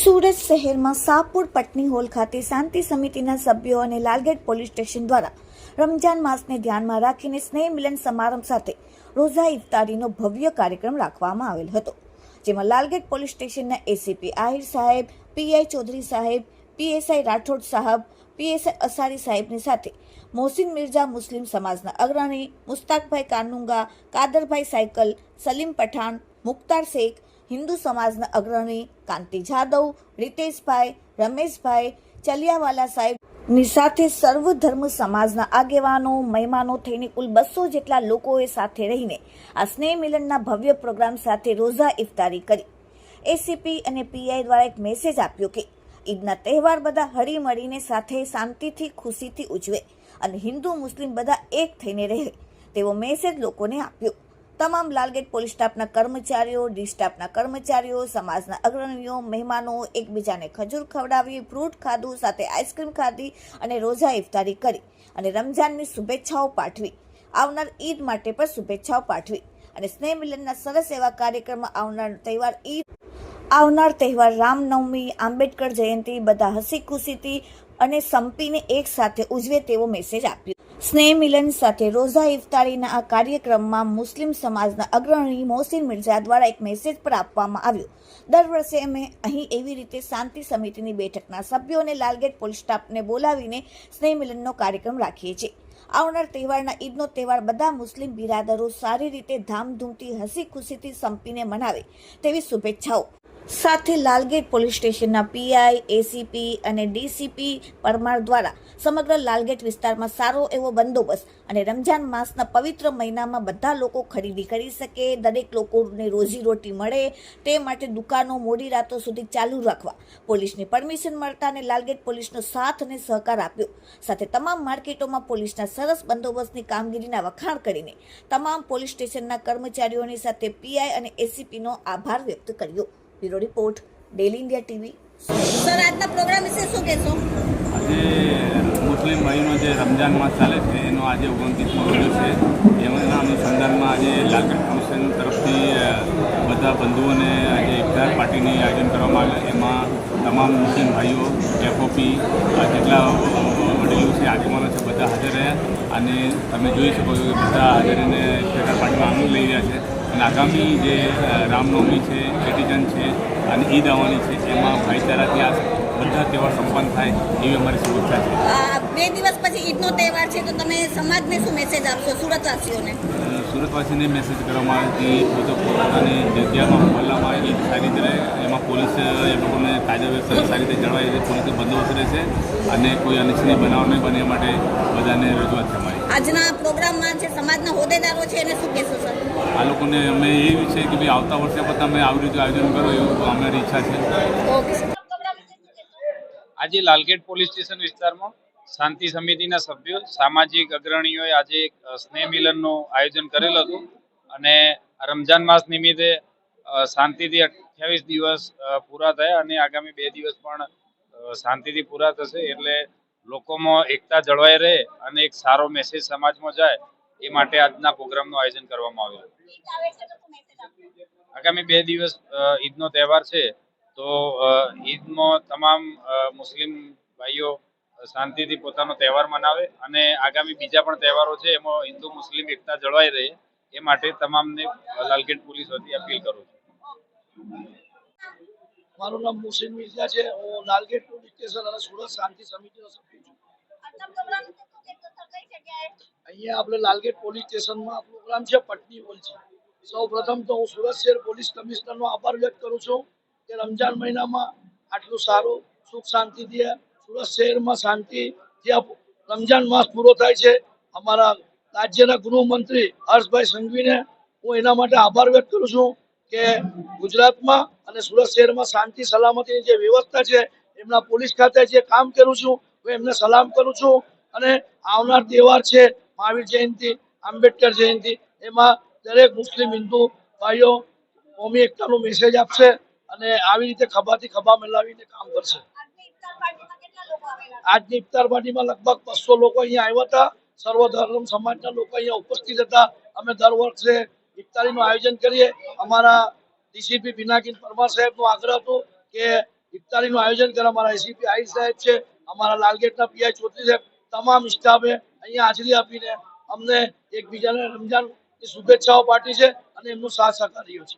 સુરત શહેરમાં સાપુર પટની હોલ ખાતે શાંતિ સમિતિના સભ્યો અને લાલગેટ પોલીસ સ્ટેશન દ્વારા રમજાન માસને ધ્યાનમાં રાખીને સ્નેહ મિલન સમારંભ સાથે રોઝા ઇફતારીનો ભવ્ય કાર્યક્રમ રાખવામાં આવેલ હતો, જેમાં લાલગેટ પોલીસ સ્ટેશનના એસીપી આહિર સાહેબ, પીઆઈ ચૌધરી સાહેબ, પીએસઆઈ રાઠોડ સાહેબ, પીએસઆઈ અસારી સાહેબની સાથે મોહસિન મિર્ઝા મુસ્લિમ સમાજના અગ્રણી, મુસ્તાકભાઈ કાનુંગા, કાદરભાઈ સાયકલ, સલીમ પઠાણ મુખ્તાર શેખ, હિન્દુ સમાજના અગ્રણી કાંતિ જાદવ, રીતેશભાઈ, રમેશભાઈ, ચલિયાવાલા સાહેબની સાથે સર્વ ધર્મ સમાજના આગેવાનો, મહેમાનો થઈને કુલ બસો જેટલા લોકોએ સાથે રહીને આ સ્નેહ મિલનના ભવ્ય પ્રોગ્રામ સાથે રોઝા ઇફતારી કરી. એસીપી અને પીઆઈ દ્વારા એક મેસેજ આપ્યો કે, ઈદના તહેવાર બધા હળી મળીને સાથે શાંતિથી, ખુશીથી ઉજવે અને હિન્દુ, મુસ્લિમ બધા એક થઈને રહે તેવો મેસેજ લોકોને આપ્યો. તમામ લાલગેટ પોલીસ સ્ટાફના કર્મચારીઓ, ડી સ્ટાફના કર્મચારીઓ, સમાજના અગ્રણીઓ, મહેમાનો એકબીજાને ખજૂર ખવડાવી, ફ્રૂટ ખાધું, સાથે આઈસ્ક્રીમ ખાધી અને રોઝા ઇફતારી કરી અને રમઝાનની શુભેચ્છાઓ પાઠવી. આવનાર ઈદ માટે પણ શુભેચ્છાઓ પાઠવી અને સ્નેહ મિલનના સરસ એવા કાર્યક્રમમાં આવનાર તહેવાર ઈદ, આવનાર તહેવાર રામનવમી, આંબેડકર જયંતિ, બધા હસી ખુશીથી અને સંપીને એકસાથે ઉજવે તેવો મેસેજ આપ્યો. સ્નેહ મિલન સાથે રોઝા ઇફતારીના આ કાર્યક્રમમાં મુસ્લિમ સમાજના અગ્રણી મોહસિન મિર્ઝા દ્વારા એક મેસેજ પર આપવામાં આવ્યો. દર વર્ષે અમે અહીં એવી રીતે શાંતિ સમિતિની બેઠકના સભ્યોને લાલગેટ પોલીસ સ્ટાફને બોલાવીને સ્નેહ મિલનનો કાર્યક્રમ રાખીએ છીએ. આવનાર તહેવારના ઈદનો તહેવાર બધા મુસ્લિમ બિરાદરો સારી રીતે ધામધૂમથી હસી ખુશીથી સંપીને મનાવે તેવી શુભેચ્છાઓ. સાથે લાલગેટ પોલીસ સ્ટેશનના પીઆઈ, એસીપી અને ડીસીપી પરમાર દ્વારા સમગ્ર લાલગેટ વિસ્તારમાં સારો એવો બંદોબસ્ત અને રમજાન માસના પવિત્ર મહિનામાં બધા લોકો ખરીદી કરી શકે, દરેક લોકોને રોજીરોટી મળે, તે માટે દુકાનો મોડી રાતો સુધી ચાલુ રાખવા પોલીસની પરમિશન મળતા અને લાલગેટ પોલીસનો સાથ અને સહકાર આપ્યો. સાથે તમામ માર્કેટોમાં પોલીસના સરસ બંદોબસ્તની કામગીરીના વખાણ કરીને તમામ પોલીસ સ્ટેશનના કર્મચારીઓની સાથે પીઆઈ અને એસીપીનો આભાર વ્યક્ત કર્યો. Bureau report, daily India TV. Sir, આજના પ્રોગ્રામ વિશે શું કહેશો? આજે મુસ્લિમ ભાઈનો જે રમજાન માસ ચાલે છે, એનો આજે ઓગણત્રીસમો રોજો છે. એમના અનુસંધાનમાં આજે લાલગઢ કમિશન તરફથી બધા બંધુઓને આજે ઇફતાર પાર્ટીની આયોજન કરવામાં આવ્યું. એમાં તમામ મુસ્લિમ ભાઈઓ એફઓપી જેટલા વડીલો છે, આગેવાનો છે, બધા હાજર રહ્યા. અને તમે જોઈ શકો છો કે બધા હાજર રહીને ઇફતાર પાર્ટીમાં આનંદ લઈ રહ્યા છે. અને આગામી જે રામનવમી છે ચેટીચંદ છે અને ઈદ આવવાની છે એમાં ભાઈચારાથી આ બધા તહેવાર સંપન્ન થાય એવી અમારી શુભેચ્છા છે. આ બે દિવસ પછી ઈદનો તહેવાર છે તો તમે સમાજને શું મેસેજ આપશો? સુરતવાસીઓને? સુરતવાસીને મેસેજ કરવામાં આવે કે બધો પોતાની જગ્યામાં મોહલ્લામાં ઈદ સારી રીતે રહે એમાં પોલીસ એ લોકોને કાયદા વ્યવસ્થા સારી રીતે જળવાય છે પોલીસનો બંદોબસ્ત રહેશે અને કોઈ અનિચ્છનીય બનાવ નહીં બને એ માટે બધાને રજૂઆત છે અમારી આજના પ્રોગ્રામમાં જે સમાજના હોદ્દેદારો છે એને શું કહેશો સર? આ લોકોને અમે એવી છે કે ભાઈ આવતા વર્ષે પણ તમે આવી રીતે આયોજન કરો એવું અમારી ઈચ્છા છે. ઓકે આજે લાલગેટ પોલીસ સ્ટેશન વિસ્તારમાં શાંતિ સમિતિના સભ્યો સામાજિક અગ્રણીઓએ આજે એક સ્નેહ મિલનનું આયોજન કરેલ હતું અને રમજાન માસ નિમિત્તે શાંતિથી અઠ્યાવીસ દિવસ પૂરા થયા અને આગામી બે દિવસ પણ શાંતિથી પૂરા થશે એટલે લોકોમાં એકતા જળવાઈ રહે અને એક સારો મેસેજ સમાજમાં જાય, એ માટે આજના પ્રોગ્રામનું આયોજન કરવામાં આવ્યું. આગામી બે દિવસ ઈદનો તહેવાર છે, તો ઈદમાં તમામ મુસ્લિમ ભાઈઓ શાંતિથી પોતાનો તહેવાર મનાવે અને આગામી બીજા પણ તહેવારો છે, એમાં હિન્દુ મુસ્લિમ એકતા જળવાઈ રહે, એ માટે તમામને લાલગેટ પોલીસ વતી અપીલ કરું છું. મારું નામ મુસ્લિમ મિર્ઝા છે, હું લાલગેટ પોલીસ સ્ટેશન અને સુરત શાંતિ સમિતિનો સભ્ય છું અહીંયા આપણે લાલગેટ પોલીસ સ્ટેશનમાં પ્રોગ્રામ છે, પટની હોલ છે. સૌ પ્રથમ તો હું સુરત શહેર પોલીસ કમિશનરનો આભાર વ્યક્ત કરું છું કે રમજાન મહિનામાં આટલું સારું સુખ શાંતિથી સુરત શહેરમાં શાંતિ જ્યાં રમજાન માસ પૂરો થાય છે, અમારા રાજ્યના ગૃહમંત્રી હર્ષભાઈ સંઘવીને હું એના માટે આભાર વ્યક્ત કરું છું કે ગુજરાતમાં અને સુરત શહેરમાં શાંતિ, સલામતીની જે વ્યવસ્થા છે, એમના પોલીસ ખાતે જે કામ કરું છું, હું એમને સલામ કરું છું અને આવનાર તહેવાર છે મહાવીર જયંતિ, આંબેડકર જયંતિ, એમાં દરેક મુસ્લિમ, હિન્દુ ભાઈઓ કોમી એકતાનો મેસેજ આપશે અને આવી રીતે ખભાથી ખભા મિલાવીને કામ કરશે. આજની ઇફતાર પાર્ટીમાં લગભગ બસો લોકો અહીંયા આવ્યા હતા. સર્વ ધર્મ સમાજના લોકો અહીંયા ઉપસ્થિત હતા. અમે દર વર્ષે ઇફતારીનું આયોજન કરીએ. અમારા ડીસીપી પિનાકીન પરમાર સાહેબનો આગ્રહ હતો કે ઇફતારીનું આયોજન કરે. અમારા એસીપી આઈ સાહેબ છે, અમારા લાલગેટના પીઆઈ ચૌધરી સાહેબ, તમામ સ્ટાફે અહીંયા હાજરી આપીને અમને એકબીજાને રમજાન શુભેચ્છાઓ પાઠવી છે અને એમનો સાથ સહકાર છે.